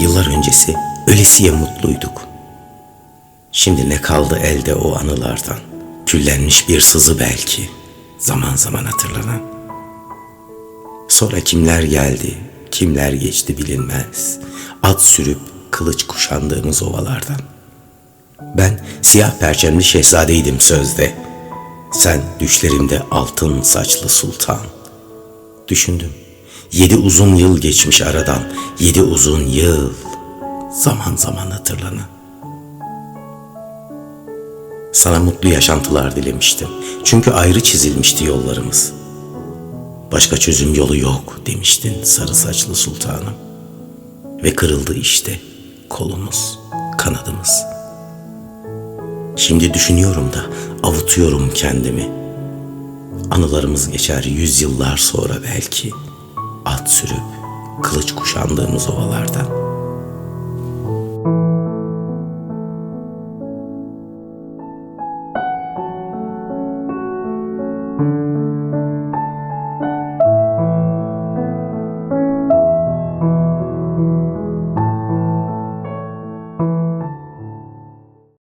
Yıllar öncesi ölesiye mutluyduk. Şimdi ne kaldı elde o anılardan? Küllenmiş bir sızı belki, zaman zaman hatırlanan. Sonra kimler geldi, kimler geçti bilinmez. At sürüp kılıç kuşandığımız ovalardan. Ben siyah perçemli şehzadeydim sözde. Sen düşlerimde altın saçlı sultan. Düşündüm. Yedi uzun yıl geçmiş aradan. Yedi uzun yıl. Zaman zaman hatırlanan. Sana mutlu yaşantılar dilemiştim. Çünkü ayrı çizilmişti yollarımız. Başka çözüm yolu yok demiştin sarı saçlı sultanım. Ve kırıldı işte kolumuz, kanadımız. Şimdi düşünüyorum da avutuyorum kendimi. Anılarımız geçer yüzyıllar sonra belki sürüp kılıç kuşandığımız ovalardan. Müzik